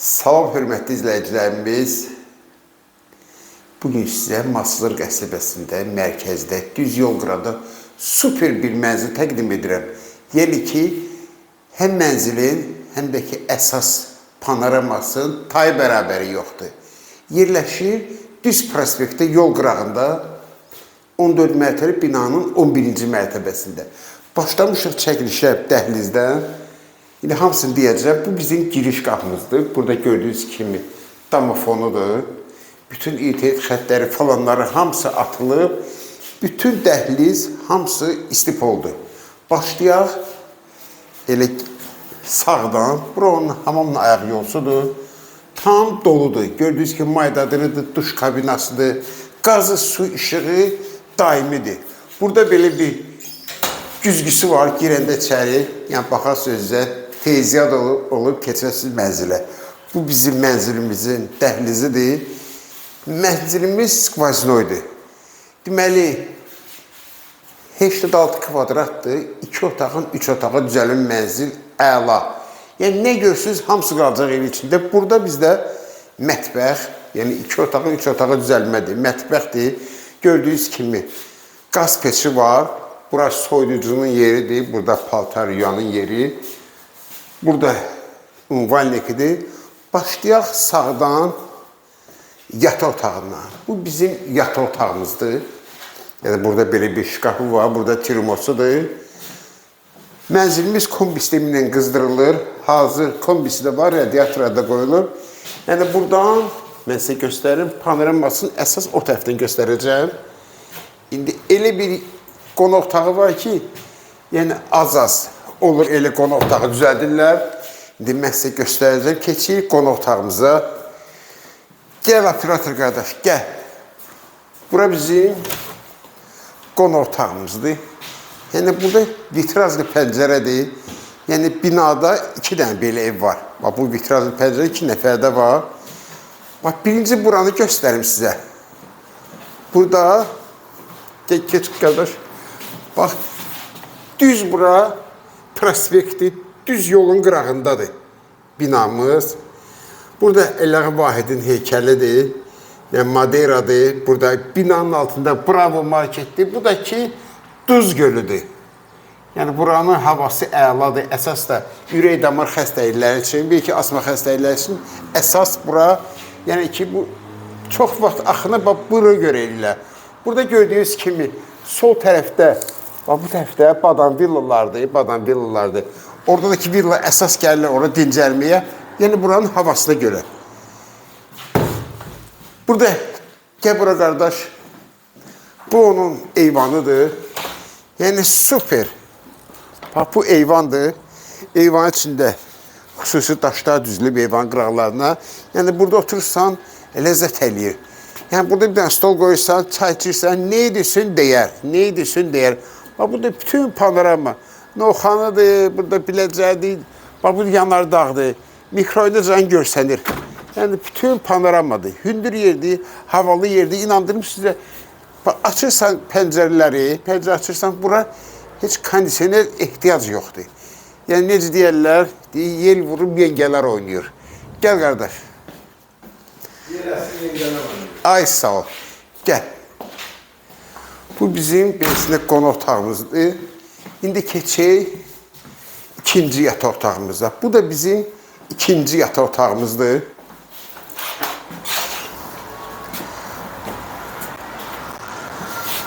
Salam hörmətli izləyicilərimiz. Bugün sizə Masılır qəsəbəsində, mərkəzdə, düz yol qırada super bir mənzil təqdim edirəm. Yəni ki, həm mənzilin, həm də ki, əsas panoramasının tay bərabəri yoxdur. Yerləşir düz prospektdə yol qırağında 14 mərtəbəli binanın 11-ci mərtəbəsində. Başlamışıq çəkilişə dəhlizdən. İndi hamısını deyəcəm. Bu bizim giriş qapımızdır. Burada gördüyünüz kimi damofonudur. Bütün İTT xətləri falanları hamısı atılıb. Bütün dəhliz hamısı istif oldu. Başlayaq elə sağdan. Bura onun hamamın ayaq yolsudur. Tam doludur. Gördüyünüz kimi maydadırıdır, duş kabinasıdır. Qazı, su, işığı daimidir. Burada belə bir güzgüsü var girəndə içəri. Yəni baxarsınız üzə teyziyat olub, olub keçəsiz mənzilə. Bu bizim mənzilimizin dəhlizidir. Mənzilimiz skvazinoydur. Deməli 86 kvadratdır. 2 otağın 3 otağa düzələn mənzil əla. Yəni nə görsünüz hamısı qalacaq evin içində. Burada bizdə mətbəx, yəni 2 otağın 3 otağa düzəlmədir. Mətbəxdir. Gördüyünüz kimi qaz peçi var. Burası soyuducunun yeridir. Burada paltar yuyanın yeri. Burada ünvanlikidir. Başlayaq sağdan yataq otağına. Bu bizim yataq otağımızdır. Yəni burada belə bir şkafı var, burada termosudur. Mənzilimiz kombi sistemi ilə qızdırılır. Hazır kombisi də var, radiatora da qoyulur. Yəni buradan mən sizə göstərim, panoramasını əsas o tərəfdən göstərəcəm. İndi elə bir qonaq otağı var ki, yəni az-az olur elə qonaq otağı düzəldirlər. Mən sizə göstərəcəm. Keçirik qonaq otağımıza. Gəl operator qardaş, gəl. Bura bizim qonaq otağımızdır. Yəni burada vitrazlı pəncərədir. Yəni binada iki dənə belə ev var. Bax bu vitrazlı pəncərə iki nəfərdə var. Bax birinci buranı göstərim sizə. Burada geç qardaş. Bax düz bura prospektdir. Düz yolun qırağındadır binamız. Burada Əlağı Vahidin heykəlidir. Yəni Madeiradır. Burada binanın altında Bravo marketdir. Bu da ki Duz gölüdür. Yəni buranın havası əladır. Əsas da ürək damar xəstəlikləri üçün, bir ki asma xəstəlikləri üçün əsas bura. Yəni ki bu çox vaxt axını bax bura görə eləyirlər. Burada gördüyünüz kimi sol tərəfdə bax bu tərəfdə badam villalardır, badam villalardır. Oradakı villa əsas gəlirlər ora dincəlməyə. Yəni buranın havasına görə. Burada gəl bura qardaş. Bu onun eyvanıdır. Yəni super. Bax bu eyvandır. Eyvanın içində xüsusi daşlar düzülüb eyvan qıraqlarına. Yəni burada oturursan ləzzət eləyir. Yəni burada bir dənə stol qoyursan, çay içirsən, nə edirsən deyər. Nə edirsən deyər. Bax burada bütün panorama. Novxanıdır, burada biləcəkdir. Bax bu yanardağdır. Mikroydacan görsənir. Yəni bütün panoramadır. Hündür yerdir, havalı yerdir. İnandırım sizə. Açırsan pəncərələri, pəncərə açırsan, bura heç kondisioner ehtiyac yoxdur. Yəni necə deyərlər, deyir, yel vurub yengələr oynayır. Gəl qardaş. Yerəsin yengələ var. Ay sağ ol. Gəl. Bu bizim beləsinə qonaq otağımızdır. İndi keçək ikinci yataq otağımıza. Bu da bizim ikinci yataq otağımızdır.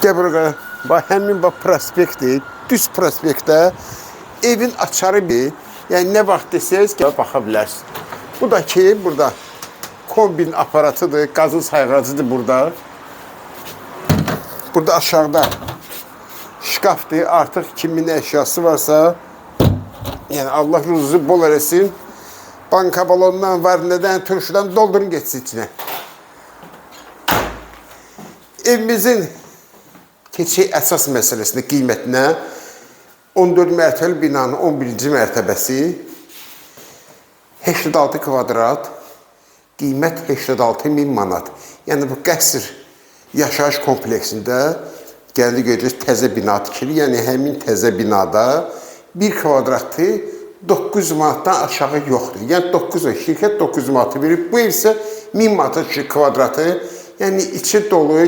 Gəl bura. Bax həmin bax prospektdir. Düz prospektdə evin açarı bir. Yəni nə vaxt desəz ki, baxa bilərsiniz. Bu da ki, burada kombin aparatıdır, qazın sayğacıdır burada. Burada aşağıda şkafdır. Artıq kimin əşyası varsa, yəni Allah ruzunuzu bol eləsin. Banka balonundan var, nədən, turşudan doldurun getsin içinə. Evimizin keçək əsas məsələsinə, qiymətinə 14 mərtəbəli binanın 11-ci mərtəbəsi 86 kvadrat, qiymət 86 min manat. Yəni bu qəsr yaşayış kompleksində gəldi görürüz təzə bina tikilir. Yəni həmin təzə binada 1 kvadratı 900 manatdan aşağı yoxdur. Yəni 9 şirkət 900 manatı verir. Bu ev isə 1000 manata kvadratı. Yəni içi dolu,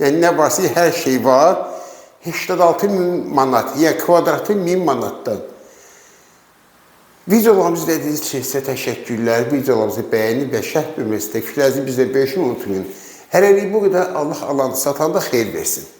yəni nə varsa hər şey var. 86 min manat, yəni kvadratı 1000 manatdan. Videolarımızı izlədiyiniz üçün sizə təşəkkürlər. Videolarımızı bəyənib və şərh bölməsində fikrlərinizi bizlə bölüşün unutmayın. Hələlik bu qədər. Allah alanı satanda xeyir versin.